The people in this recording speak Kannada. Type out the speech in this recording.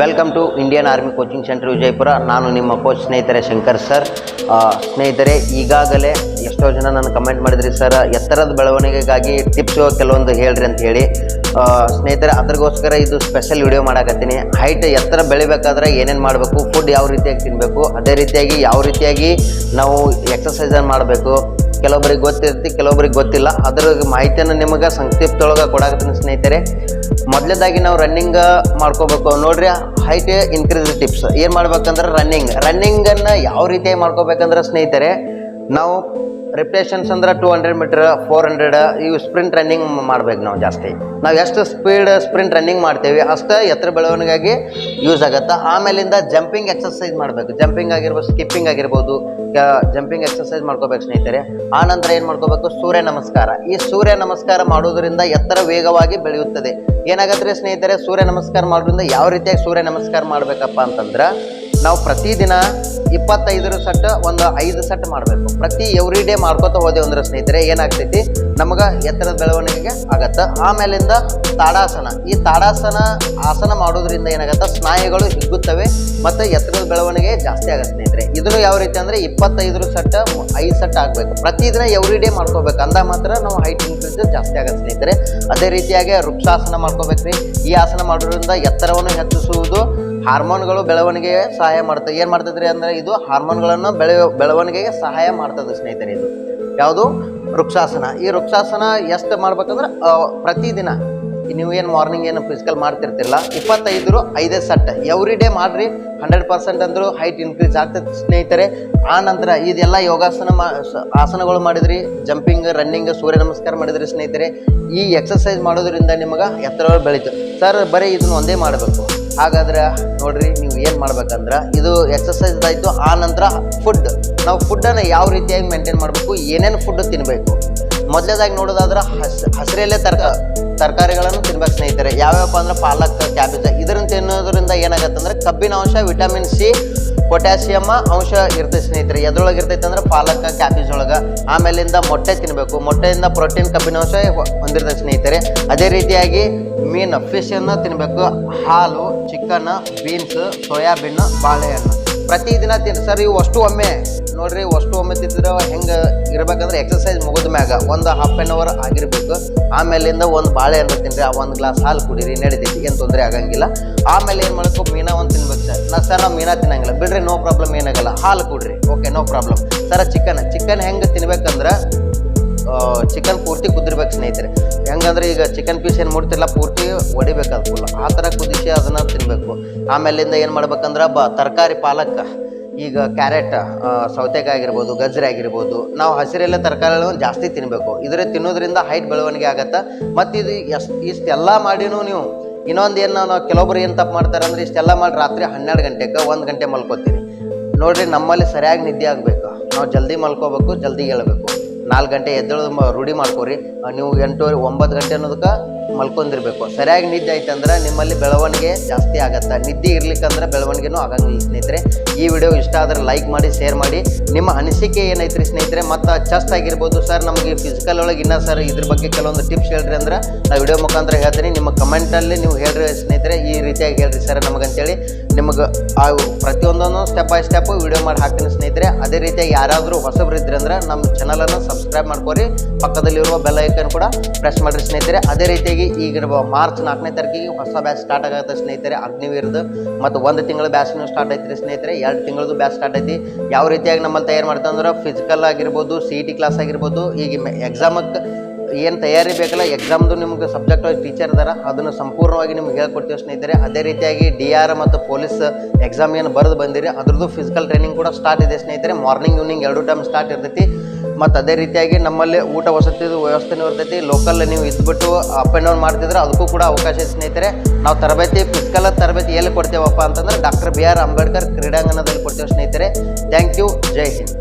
Welcome to Indian army coaching centre Vijayapura ನಾನು ನಿಮ್ಮ ಕೋಚ್ ಸ್ನೇಹಿತರೆ ಶಂಕರ್ ಸರ್ ಸ್ನೇಹಿತರೆ, ಈಗಾಗಲೇ ಎಷ್ಟೋ ಜನ ನಾನು ಕಮೆಂಟ್ ಮಾಡಿದ್ರಿ ಸರ್ ಎತ್ತರದ ಬೆಳವಣಿಗೆಗಾಗಿ ಟಿಪ್ಸ್ ಕೆಲವೊಂದು ಹೇಳ್ರಿ ಅಂತ ಹೇಳಿ. ಸ್ನೇಹಿತರೆ, ಅದ್ರಗೋಸ್ಕರ ಇದು ಸ್ಪೆಷಲ್ ವಿಡಿಯೋ ಮಾಡಾಕತ್ತೀನಿ. ಹೈಟ್ ಎತ್ತರ ಬೆಳಿಬೇಕಾದ್ರೆ ಏನೇನು ಮಾಡಬೇಕು ಫುಡ್ ಯಾವ ರೀತಿಯಾಗಿ ತಿನ್ನಬೇಕು ಅದೇ ರೀತಿಯಾಗಿ ಯಾವ ರೀತಿಯಾಗಿ ನಾವು ಎಕ್ಸಸೈಸನ್ನು ಮಾಡಬೇಕು ಕೆಲವೊಬ್ಬರಿಗೆ ಗೊತ್ತಿರ್ತಿ ಕೆಲವೊಬ್ಬರಿಗೆ ಗೊತ್ತಿಲ್ಲ. ಅದ್ರ ಮಾಹಿತಿಯನ್ನು ನಿಮಗೆ ಸಂಕ್ಷಿಪ್ತೊಳಗೆ ಕೊಡಾಕತ್ತೀನಿ ಸ್ನೇಹಿತರೆ. ಮೊದಲೇದಾಗಿ ನಾವು ರನ್ನಿಂಗ್ ಮಾಡ್ಕೋಬೇಕು. ನೋಡ್ರಿ ಹೈಟ್ ಇನ್ಕ್ರೀಸ್ ಟಿಪ್ಸ್ ಏನು ಮಾಡ್ಬೇಕಂದ್ರೆ ರನ್ನಿಂಗ್ ರನ್ನಿಂಗನ್ನು ಯಾವ ರೀತಿಯಾಗಿ ಮಾಡ್ಕೋಬೇಕಂದ್ರೆ ಸ್ನೇಹಿತರೆ ನಾವು ರಿಪ್ಲೇಷನ್ಸ್ ಅಂದ್ರೆ two hundred metre four hundred ಇವು ಸ್ಪ್ರಿಂಟ್ ರನ್ನಿಂಗ್ ಮಾಡ್ಬೇಕು ನಾವು ಜಾಸ್ತಿ. ನಾವು ಎಷ್ಟು ಸ್ಪೀಡ್ ಸ್ಪ್ರಿಂಟ್ ರನ್ನಿಂಗ್ ಮಾಡ್ತೀವಿ, ಅಷ್ಟು ಎತ್ತರ ಬೆಳವಣಿಗೆಗೆ ಯೂಸ್ ಆಗುತ್ತೆ. ಆಮೇಲಿಂದ ಜಂಪಿಂಗ್ ಎಕ್ಸಸೈಸ್ ಮಾಡಬೇಕು. ಜಂಪಿಂಗ್ ಆಗಿರ್ಬೋದು ಸ್ಕಿಪ್ಪಿಂಗ್ ಆಗಿರ್ಬೋದು ಜಂಪಿಂಗ್ ಎಕ್ಸಸೈಸ್ ಮಾಡ್ಕೋಬೇಕು ಸ್ನೇಹಿತರೆ. ಆ ನಂತರ ಏನು ಮಾಡ್ಕೋಬೇಕು? ಸೂರ್ಯ ನಮಸ್ಕಾರ. ಈ ಸೂರ್ಯ ನಮಸ್ಕಾರ ಮಾಡೋದ್ರಿಂದ ಎತ್ತರ ವೇಗವಾಗಿ ಬೆಳೆಯುತ್ತದೆ. ಏನಾಗತ್ತೆ ಸ್ನೇಹಿತರೆ? ಸೂರ್ಯ ನಮಸ್ಕಾರ ಮಾಡೋದ್ರಿಂದ ಯಾವ ರೀತಿಯಾಗಿ ಸೂರ್ಯ ನಮಸ್ಕಾರ ಮಾಡಬೇಕಪ್ಪ ಅಂತಂದ್ರೆ, ನಾವು ಪ್ರತಿದಿನ ಇಪ್ಪತ್ತೈದರ ಸೆಟ್ ಒಂದು ಐದು ಸೆಟ್ ಮಾಡಬೇಕು. ಪ್ರತಿ ಎವ್ರಿ ಡೇ ಮಾಡ್ಕೋತ ಹೋದೆವು ಅಂದ್ರೆ ಸ್ನೇಹಿತರೆ, ಏನಾಗ್ತೈತಿ? ನಮಗೆ ಎತ್ತರದ ಬೆಳವಣಿಗೆಗೆ ಆಗತ್ತೆ. ಆಮೇಲಿಂದ ತಾಡಾಸನ. ಈ ತಾಡಾಸನ ಆಸನ ಮಾಡೋದ್ರಿಂದ ಏನಾಗತ್ತೆ? ಸ್ನಾಯುಗಳು ಹಿಗ್ಗುತ್ತವೆ ಮತ್ತು ಎತ್ತರದ ಬೆಳವಣಿಗೆ ಜಾಸ್ತಿ ಆಗುತ್ತೆ ಸ್ನೇಹಿತರೆ. ಇದನ್ನು ಯಾವ ರೀತಿ ಅಂದರೆ ಇಪ್ಪತ್ತೈದರ ಸೆಟ್ ಐದು ಸೆಟ್ ಆಗಬೇಕು. ಪ್ರತಿದಿನ ಎವ್ರಿ ಡೇ ಮಾಡ್ಕೋಬೇಕು. ಅಂದ ಮಾತ್ರ ನಾವು ಹೈಟ್ ಇನ್ಕ್ರೀಸ್ ಜಾಸ್ತಿ ಆಗುತ್ತೆ ಸ್ನೇಹಿತರೆ. ಅದೇ ರೀತಿಯಾಗಿ ವೃಕ್ಷಾಸನ ಮಾಡ್ಕೋಬೇಕ್ರಿ. ಈ ಆಸನ ಮಾಡೋದ್ರಿಂದ ಎತ್ತರವನ್ನು ಹೆಚ್ಚಿಸುವುದು ಹಾರ್ಮೋನ್ಗಳು ಬೆಳವಣಿಗೆಗೆ ಸಹಾಯ ಮಾಡ್ತದೆ ಏನು ಮಾಡ್ತದ್ರಿ ಅಂದರೆ ಇದು ಹಾರ್ಮೋನ್ಗಳನ್ನು ಬೆಳೆ, ಬೆಳವಣಿಗೆಗೆ ಸಹಾಯ ಮಾಡ್ತದೆ ಸ್ನೇಹಿತರೆ ಇದು. ಯಾವುದು? ವೃಕ್ಷಾಸನ. ಈ ವೃಕ್ಷಾಸನ ಎಷ್ಟು ಮಾಡ್ಬೇಕಂದ್ರೆ ಪ್ರತಿದಿನ. ನೀವು ಏನು ಮಾರ್ನಿಂಗ್ ಏನು ಫಿಸಿಕಲ್ ಮಾಡ್ತಿರ್ತಿರಲ್ಲ ಇಪ್ಪತ್ತೈದರು ಐದೇ ಸಟ್ ಎವ್ರಿ ಡೇ ಮಾಡಿರಿ, ಹಂಡ್ರೆಡ್ ಪರ್ಸೆಂಟ್ ಅಂದರೂ ಹೈಟ್ ಇನ್ಕ್ರೀಸ್ ಆಗ್ತದೆ ಸ್ನೇಹಿತರೆ. ಆ ನಂತರ ಇದೆಲ್ಲ ಯೋಗಾಸನ ಮಾ ಆಸನಗಳು ಮಾಡಿದ್ರಿ ಜಂಪಿಂಗ್ ರನ್ನಿಂಗ್ ಸೂರ್ಯ ನಮಸ್ಕಾರ ಮಾಡಿದ್ರಿ ಸ್ನೇಹಿತರೆ. ಈ ಎಕ್ಸಸೈಸ್ ಮಾಡೋದ್ರಿಂದ ನಿಮಗೆ ಎತ್ತರ ಬೆಳೀತು. ಸರ್ ಬರೀ ಇದನ್ನ ಒಂದೇ ಮಾಡಬೇಕು. ಹಾಗಾದ್ರೆ ನೋಡ್ರಿ ನೀವು ಏನು ಮಾಡ್ಬೇಕಂದ್ರೆ ಇದು ಎಕ್ಸಸೈಸ್ ಆಯಿತು ಆ ನಂತರ ಫುಡ್ ನಾವು ಫುಡ್ಡನ್ನು ಯಾವ ರೀತಿಯಾಗಿ ಮೇಂಟೈನ್ ಮಾಡಬೇಕು, ಏನೇನು ಫುಡ್ ತಿನ್ನಬೇಕು ಮೊದಲೇದಾಗಿ ನೋಡೋದಾದ್ರೆ ಹಸ್ ಹಸಿರಲ್ಲೇ ತರಕ, ತರಕಾರಿಗಳನ್ನು ತಿನ್ಬೇಕು ಸ್ನೇಹಿತರೆ. ಯಾವ್ಯಾವಪ್ಪ ಅಂದ್ರೆ ಪಾಲಕ್, ಕ್ಯಾಬೇಜ್, ಇದನ್ನ ತಿನ್ನೋದ್ರಿಂದ ಏನಾಗತ್ತೆ ಅಂದ್ರೆ ಕಬ್ಬಿನ ಅಂಶ, ವಿಟಮಿನ್ ಸಿ ಪೊಟ್ಯಾಸಿಯಮ್ ಅಂಶ ಇರ್ತೈತೆ ಸ್ನೇಹಿತರೆ. ಎದ್ರೊಳಗೆ ಇರ್ತೈತೆ ಅಂದ್ರೆ ಪಾಲಕ್, ಕ್ಯಾಬೇಜ್ ಒಳಗೆ. ಆಮೇಲಿಂದ ಮೊಟ್ಟೆ ತಿನ್ನಬೇಕು ಮೊಟ್ಟೆಯಿಂದ ಪ್ರೋಟೀನ್, ಕಬ್ಬಿನ ಅಂಶ ಹೊಂದಿರ್ತೈತೆ ಸ್ನೇಹಿತರೆ. ಅದೇ ರೀತಿಯಾಗಿ ಮೀನು ಫಿಶನ್ನು ತಿನ್ನಬೇಕು ಹಾಲು ಚಿಕನ್ ಬೀನ್ಸ್ ಸೋಯಾಬೀನ್, ಬಾಳೆಹಣ್ಣು. ಪ್ರತಿದಿನ ತಿನ್ ಸರ್ ಅಷ್ಟು ಒಮ್ಮೆ. ನೋಡ್ರಿ ಅಷ್ಟು ಒಮ್ಮೆ ತಿಂದ್ರೆ ಹೆಂಗೆ ಇರ್ಬೇಕಂದ್ರೆ ಎಕ್ಸಸೈಸ್ ಮುಗಿದ ಮ್ಯಾಗ ಒಂದು ಹಾಫ್ ಆನ್ ಅವರ್ ಆಗಿರ್ಬೇಕು. ಆಮೇಲಿಂದ ಒಂದು ಬಾಳೆಹಣ್ಣು ತಿನ್ರಿ, ಆ ಒಂದು ಗ್ಲಾಸ್ ಹಾಲು ಕುಡೀರಿ, ನಡೀತೈತಿ, ಏನು ತೊಂದರೆ ಆಗಂಗಿಲ್ಲ. ಆಮೇಲೆ ಏನು ಮಾಡಬೇಕು, ಮೀನಾ ಒಂದು ತಿನ್ಬೇಕು ಸರ್. ನಾ ಸರ್ ನಾವು ಮೀನಾ ತಿನ್ನಂಗಿಲ್ಲ. ಬಿಡ್ರಿ ನೋ ಪ್ರಾಬ್ಲಮ್ ಏನಾಗಲ್ಲ. ಹಾಲು ಕುಡ್ರಿ. ಓಕೆ ನೋ ಪ್ರಾಬ್ಲಮ್ ಸರ ಚಿಕನ್ ಚಿಕನ್ ಹೆಂಗೆ ತಿನ್ಬೇಕಂದ್ರೆ ಚಿಕನ್ ಪೂರ್ತಿ ಕುದಿರ್ಬೇಕು ಸ್ನೇಹಿತರೆ. ಹೆಂಗಂದ್ರೆ ಈಗ ಚಿಕನ್ ಪೀಸ್ ಏನು ಮುಡ್ತಿಲ್ಲ ಪೂರ್ತಿ ಹೊಡಿಬೇಕು ಅದು ಫುಲ್ ಆ ಥರ ಕುದಿಸಿ ಅದನ್ನು ತಿನ್ನಬೇಕು ಆಮೇಲಿಂದ ಏನು ಮಾಡ್ಬೇಕಂದ್ರೆ ಬ, ತರಕಾರಿ ಪಾಲಕ್, ಈಗ ಕ್ಯಾರೆಟ್ ಸೌತೆಕಾಯಿ ಆಗಿರ್ಬೋದು, ಗಜ್ಜರಿ ಆಗಿರ್ಬೋದು, ನಾವು ಹಸಿರೆಲ್ಲ ತರಕಾರಿಗಳನ್ನು ಜಾಸ್ತಿ ತಿನ್ನಬೇಕು ಇದರ ತಿನ್ನೋದ್ರಿಂದ ಹೈಟ್ ಬೆಳವಣಿಗೆ ಆಗತ್ತೆ. ಮತ್ತು ಇದು ಎಸ್, ಇಷ್ಟೆಲ್ಲ ಮಾಡಿನೂ ನೀವು, ಇನ್ನೊಂದು ಏನು ನಾವು ಕೆಲವೊಬ್ರು ಏನು ತಪ್ಪು ಮಾಡ್ತಾರೆ ಅಂದ್ರೆ ಇಷ್ಟೆಲ್ಲ ಮಾಡಿ ರಾತ್ರಿ ಹನ್ನೆರಡು ಗಂಟೆಗೆ ಒಂದು ಗಂಟೆ ಮಲ್ಕೋತೀನಿ ನೋಡಿರಿ, ನಮ್ಮಲ್ಲಿ ಸರಿಯಾಗಿ ನಿದ್ದೆ ಆಗಬೇಕು. ನಾವು ಜಲ್ದಿ ಮಲ್ಕೋಬೇಕು, ಜಲ್ದಿ ಹೇಳ್ಬೇಕು. ನಾಲ್ಕು ಗಂಟೆ ಎದ್ದೇಳೋದು ರೂಢಿ ಮಾಡ್ಕೊರಿ. ನೀವು ಎಂಟೂವರೆ ಒಂಬತ್ತು ಗಂಟೆ ಅನ್ನೋದಕ್ಕೆ ಮಲ್ಕೊಂಡಿರ್ಬೇಕು. ಸರಿಯಾಗಿ ನಿದ್ದೆ ಐತಂದ್ರೆ ನಿಮ್ಮಲ್ಲಿ ಬೆಳವಣಿಗೆ ಜಾಸ್ತಿ ಆಗತ್ತೆ. ನಿದ್ದೆ ಇರ್ಲಿಕ್ಕಂದ್ರೆ ಬೆಳವಣಿಗೆನೂ ಆಗಂಗಿಲ್ಲ ಸ್ನೇಹಿತರೆ. ಈ ವಿಡಿಯೋ ಇಷ್ಟ ಆದರೆ ಲೈಕ್ ಮಾಡಿ, ಶೇರ್ ಮಾಡಿ. ನಿಮ್ಮ ಅನಿಸಿಕೆ ಏನೈತ್ರಿ ಸ್ನೇಹಿತರೆ? ಮತ್ತು ಚೆಸ್ಟ್ ಆಗಿರ್ಬೋದು ಸರ್, ನಮಗೆ ಫಿಸಿಕಲ್ ಒಳಗೆ ಇನ್ನೂ ಸರ್ ಇದ್ರ ಬಗ್ಗೆ ಕೆಲವೊಂದು ಟಿಪ್ಸ್ ಹೇಳ್ರಿ ಅಂದ್ರೆ ನಾವು ವಿಡಿಯೋ ಮುಖಾಂತರ ಹೇಳ್ತೀನಿ. ನಿಮ್ಮ ಕಮೆಂಟಲ್ಲಿ ನೀವು ಹೇಳ್ರಿ ಸ್ನೇಹಿತರೆ, ಈ ರೀತಿಯಾಗಿ ಹೇಳ್ರಿ ಸರ್ ನಮಗಂತೇಳಿ. ನಿಮಗೆ ಆ ಪ್ರತಿಯೊಂದನ್ನು ಸ್ಟೆಪ್ ಬೈ ಸ್ಟೆಪ್ ವಿಡಿಯೋ ಮಾಡಿ ಹಾಕ್ತೀನಿ ಸ್ನೇಹಿತರೆ. ಅದೇ ರೀತಿಯಾಗಿ ಯಾರಾದರೂ ಹೊಸಬ್ರು ಇದ್ರಂದ್ರೆ ನಮ್ಮ ಚಾನಲನ್ನು ಸಬ್ಸ್ಕ್ರೈಬ್ ಮಾಡ್ಕೊರಿ. ಪಕ್ಕದಲ್ಲಿರುವ ಬೆಲ್ ಐಕನ್ ಕೂಡ ಪ್ರೆಸ್ ಮಾಡಿರಿ ಸ್ನೇಹಿತರೆ. ಅದೇ ರೀತಿಯಾಗಿ ಈಗ ಮಾರ್ಚ್ ನಾಲ್ಕನೇ ತಾರೀಕಿಗೆ ಹೊಸ ಬ್ಯಾಚ್ ಸ್ಟಾರ್ಟ್ ಆಗುತ್ತೆ ಸ್ನೇಹಿತರೆ. ಅಗ್ನಿವೀರ್ದು ಮತ್ತು ಒಂದು ತಿಂಗಳ ಬ್ಯಾಚ್ನು ಸ್ಟಾರ್ಟ್ ಐತ್ರಿ ಸ್ನೇಹಿತರೆ. ಎರಡು ತಿಂಗಳದು ಬ್ಯಾಚ್ ಸ್ಟಾರ್ಟ್ ಐತಿ. ಯಾವ ರೀತಿಯಾಗಿ ನಮ್ಮಲ್ಲಿ ತಯಾರು ಮಾಡ್ತಾ ಅಂದ್ರೆ ಫಿಸಿಕಲ್ ಆಗಿರ್ಬೋದು ಸಿ ಇ ಟಿ ಕ್ಲಾಸ್ ಆಗಿರ್ಬೋದು ಈಗ ಎಕ್ಸಾಮಕ್ಕೆ ಏನು ತಯಾರಿ ಬೇಕಲ್ಲ ಎಕ್ಸಾಮ್ದು ನಿಮ್ಗೆ ಸಬ್ಜೆಕ್ಟ್ ಟೀಚರ್ ಇದಾರೆ ಅದನ್ನು ಸಂಪೂರ್ಣವಾಗಿ ನಿಮ್ಗೆ ಹೇಳ್ಕೊಡ್ತೀವಿ ಸ್ನೇಹಿತರೆ ಅದೇ ರೀತಿಯಾಗಿ ಡಿ ಆರ್ ಮತ್ತು ಪೊಲೀಸ್ ಎಕ್ಸಾಮ್ ಏನು ಬರೆದು ಬಂದಿರಿ, ಅದ್ರದ್ದು ಫಿಸಿಕಲ್ ಟ್ರೈನಿಂಗ್ ಕೂಡ ಸ್ಟಾರ್ಟ್ ಇದೆ ಸ್ನೇಹಿತರೆ. ಮಾರ್ನಿಂಗ್ ಈವ್ನಿಂಗ್ ಎರಡು ಟೈಮ್ ಸ್ಟಾರ್ಟ್ ಇರ್ತೈತಿ. ಮತ್ತು ಅದೇ ರೀತಿಯಾಗಿ ನಮ್ಮಲ್ಲಿ ಊಟ ವಸತಿದು ವ್ಯವಸ್ಥೆನೂ ಇರ್ತೈತಿ. ಲೋಕಲ್ ನೀವು ಇದ್ಬಿಟ್ಟು ಅಪ್ ಆ್ಯಂಡ್ ಡೌನ್ ಮಾಡ್ತಿದ್ರೆ ಅದಕ್ಕೂ ಕೂಡ ಅವಕಾಶ ಇದೆ ಸ್ನೇಹಿತರೆ. ನಾವು ತರಬೇತಿ ಫಿಸಿಕಲ್ ತರಬೇತಿ ಎಲ್ಲಿ ಕೊಡ್ತೇವಪ್ಪ ಅಂತಂದ್ರೆ ಡಾಕ್ಟರ್ ಬಿ ಆರ್ ಅಂಬೇಡ್ಕರ್ ಕ್ರೀಡಾಂಗಣದಲ್ಲಿ ಕೊಡ್ತೇವೆ ಸ್ನೇಹಿತರೆ. Thank you Jai Hind